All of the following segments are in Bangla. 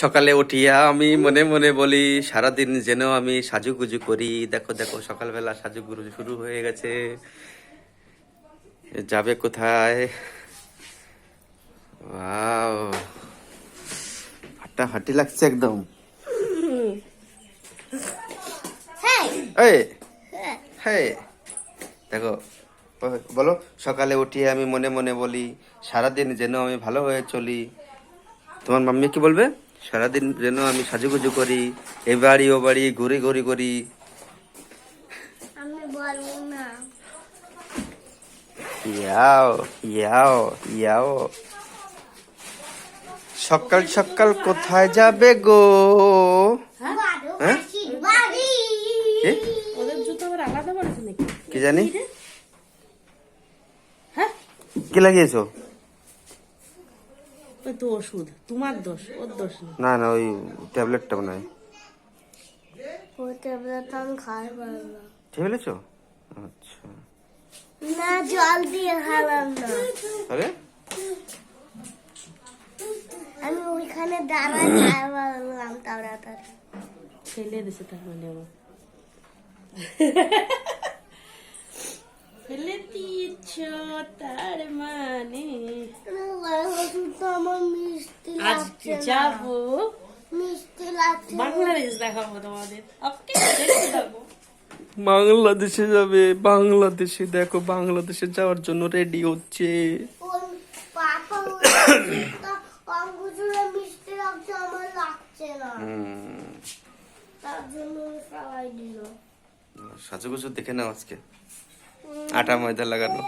সকালে উঠিয়া আমি মনে মনে বলি সারাদিন যেন আমি সাজুগুজু করি। দেখো দেখো সকালবেলা সাজুগুজু শুরু হয়ে গেছে। যাবে কোথায়? ফাটাফাটি লাগছে একদম। এই। হ্যাঁ। দেখো বলো সকালে উঠিয়ে আমি মনে মনে বলি সারাদিন যেন আমি ভালো হয়ে চলি। তোমার মাম্মি কি বলবে? সারাদিন যেন আমি সাজুগুজু করি এ বাড়ি ও বাড়ি ঘুরে ঘুরে করি। আমি বলব না। ইয়াও ইয়াও ইয়াও। সকাল সকাল কোথায় যাবে গো? হ্যাঁ? কি জানি? হ্যাঁ? কি লাগিয়েছো? ওই তো ওষুধ তোমার দোষ ওর দোষ না না না ওই ট্যাবলেটটা মনে হয়। তো আমি খাই পারব ঠিক বলেছ আচ্ছা। না জল দিয়ে খালাম না। আরে? আমি ওইখানে দাঁড়ায় খাই পারলাম তাড়াতাড়ি। ফেলে দিছে তার মানে ফেলে দিয়েছ তার মানে। আজকে বাংলাদেশ দেখাবো তোমাদের। বাংলাদেশে যাবে। বাংলাদেশে দেখো বাংলাদেশে যাওয়ার জন্য রেডি হচ্ছে। সাজুগুজু দেখে নাও আজকে। আটা ময়দা লাগানো।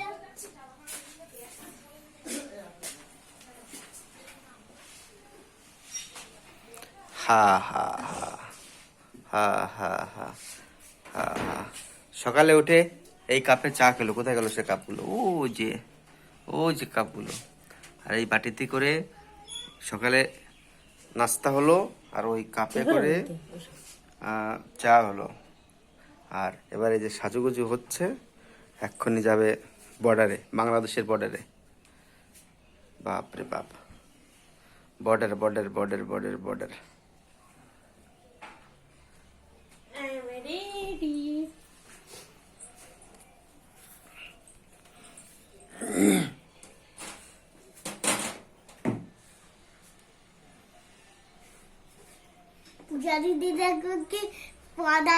হা হা হা হা হা হা হা হা। সকালে উঠে এই কাপে চা খেলো। কোথায় গেল সে কাপগুলো? ও যে ও যে কাপগুলো। আর এই বাটিতে করে সকালে নাস্তা হলো আর ওই কাপে করে চা হলো। আর এবারে যে সাজুগুজু হচ্ছে এক্ষুনি যাবে বর্ডারে বাংলাদেশের বর্ডারে। বাপরে বাপ। Border border border border border. Puja দিদি দেখো কি পদা